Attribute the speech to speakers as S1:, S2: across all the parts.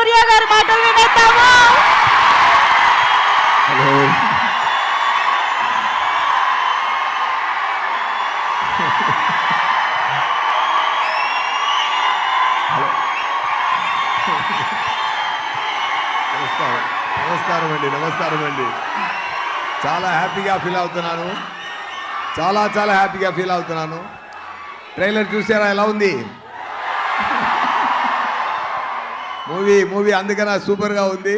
S1: సూర్య గారి మాటలు వినేద్దాము.
S2: హలో నమస్కారం. నమస్కారం అండి నమస్కారం అండి. చాలా హ్యాపీగా ఫీల్ అవుతున్నాను. చాలా చాలా హ్యాపీగా ఫీల్ అవుతున్నాను. ట్రైలర్ చూసారా? ఎలా ఉంది? మూవీ మూవీ అందుకనే సూపర్గా ఉంది.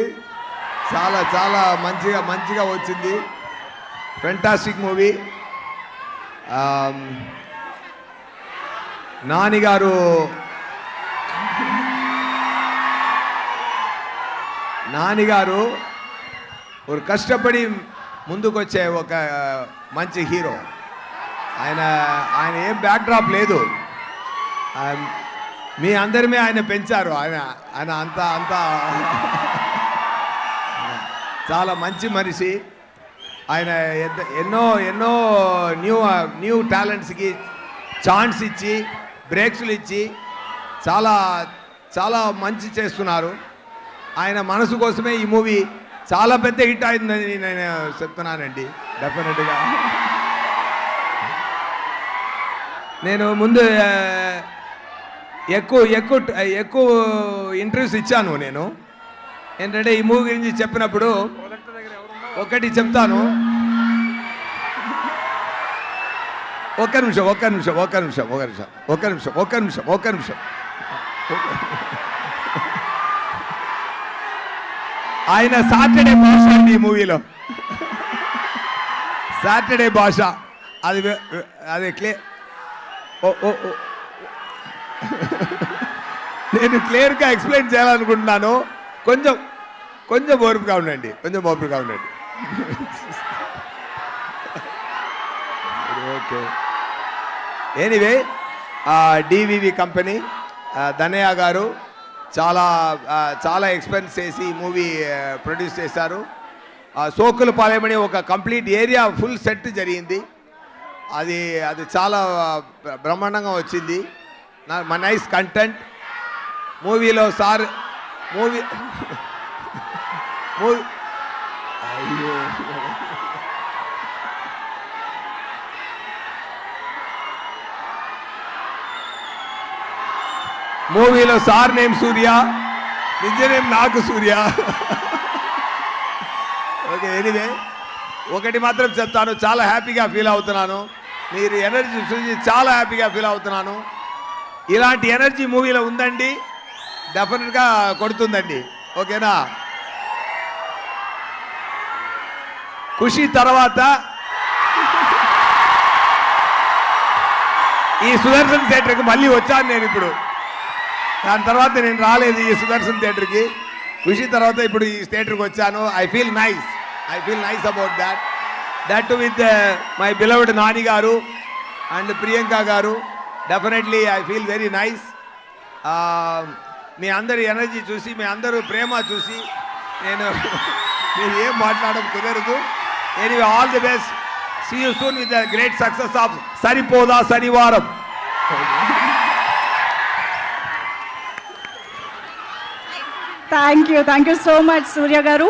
S2: చాలా చాలా మంచిగా మంచిగా వచ్చింది. ఫెంటాస్టిక్ మూవీ నాని గారు నాని గారు ఒక కష్టపడి ముందుకొచ్చే ఒక మంచి హీరో. ఆయన ఆయన ఏం బ్యాక్డ్రాప్ లేదు. మీ అందరిమే ఆయన పెంచారు. ఆయన ఆయన అంత అంత. చాలా మంచి మనిషి. ఆయన ఎన్నో ఎన్నో న్యూ న్యూ టాలెంట్స్కి ఛాన్స్ ఇచ్చి బ్రేక్స్లు ఇచ్చి చాలా చాలా మంచి చేస్తున్నారు. ఆయన మనసు కోసమే ఈ మూవీ చాలా పెద్ద హిట్ అయిందని నేను చెప్తున్నానండి. డెఫినెట్గా నేను ముందు ఎక్కువ ఎక్కువ ఎక్కువ ఇంటర్వ్యూస్ ఇచ్చాను నేను. ఏంటంటే ఈ మూవీ గురించి చెప్పినప్పుడు ఒకటి చెప్తాను. ఒక్క నిమిషం ఒక్క నిమిషం ఒక్క నిమిషం ఒక నిమిషం ఒక్క నిమిషం ఒక్క నిమిషం ఒక్క నిమిషం. ఆయన సాటర్డే భాష అండి ఈ మూవీలో. సాటర్డే భాష. అది అది క్లే ఓ ఓ ఓ. నేను క్లియర్గా ఎక్స్ప్లెయిన్ చేయాలనుకుంటున్నాను. కొంచెం కొంచెం ఓర్పుగా ఉండండి. కొంచెం ఓర్పుగా ఉండండి. Okay. Anyway DVV company Danayya గారు చాలా చాలా ఎక్స్పెన్స్ చేసి మూవీ ప్రొడ్యూస్ చేశారు. సోకులు పాలెమని ఒక కంప్లీట్ ఏరియా ఫుల్ సెట్ జరిగింది. అది అది చాలా బ్ర- బ్రహ్మాండంగా వచ్చింది. మా నైస్ కంటెంట్. మూవీలో సార్ మూవీ మూవీ అయ్యో. మూవీలో సార్ నేమ్ సూర్య నిజ నేమ్ నాకు సూర్య. Okay anyway. ఒకటి మాత్రం చెప్తాను చాలా హ్యాపీగా ఫీల్ అవుతున్నాను. మీరు ఎనర్జీ చూసి చాలా హ్యాపీగా ఫీల్ అవుతున్నాను. ఇలాంటి ఎనర్జీ మూవీలో ఉందండి. డెఫినెట్గా కొడుతుందండి. ఓకేనా? ఖుషి తర్వాత ఈ సుదర్శన్ థియేటర్కి మళ్ళీ వచ్చాను నేను ఇప్పుడు. దాని తర్వాత నేను రాలేదు ఈ సుదర్శన్ థియేటర్కి. ఖుషి తర్వాత ఇప్పుడు ఈ థియేటర్కి వచ్చాను. I feel nice I feel nice about that that with my beloved Nani గారు అండ్ ప్రియాంక గారు. Definitely I feel very nice మీ అందరి ఎనర్జీ చూసి మీ అందరూ ప్రేమ చూసి నేను మీరు ఏం మాట్లాడడం కుదరదు. Anyway all the best see you soon with great success of Saripodhaa Sanivaaram
S1: thank you thank you so much Surya గారు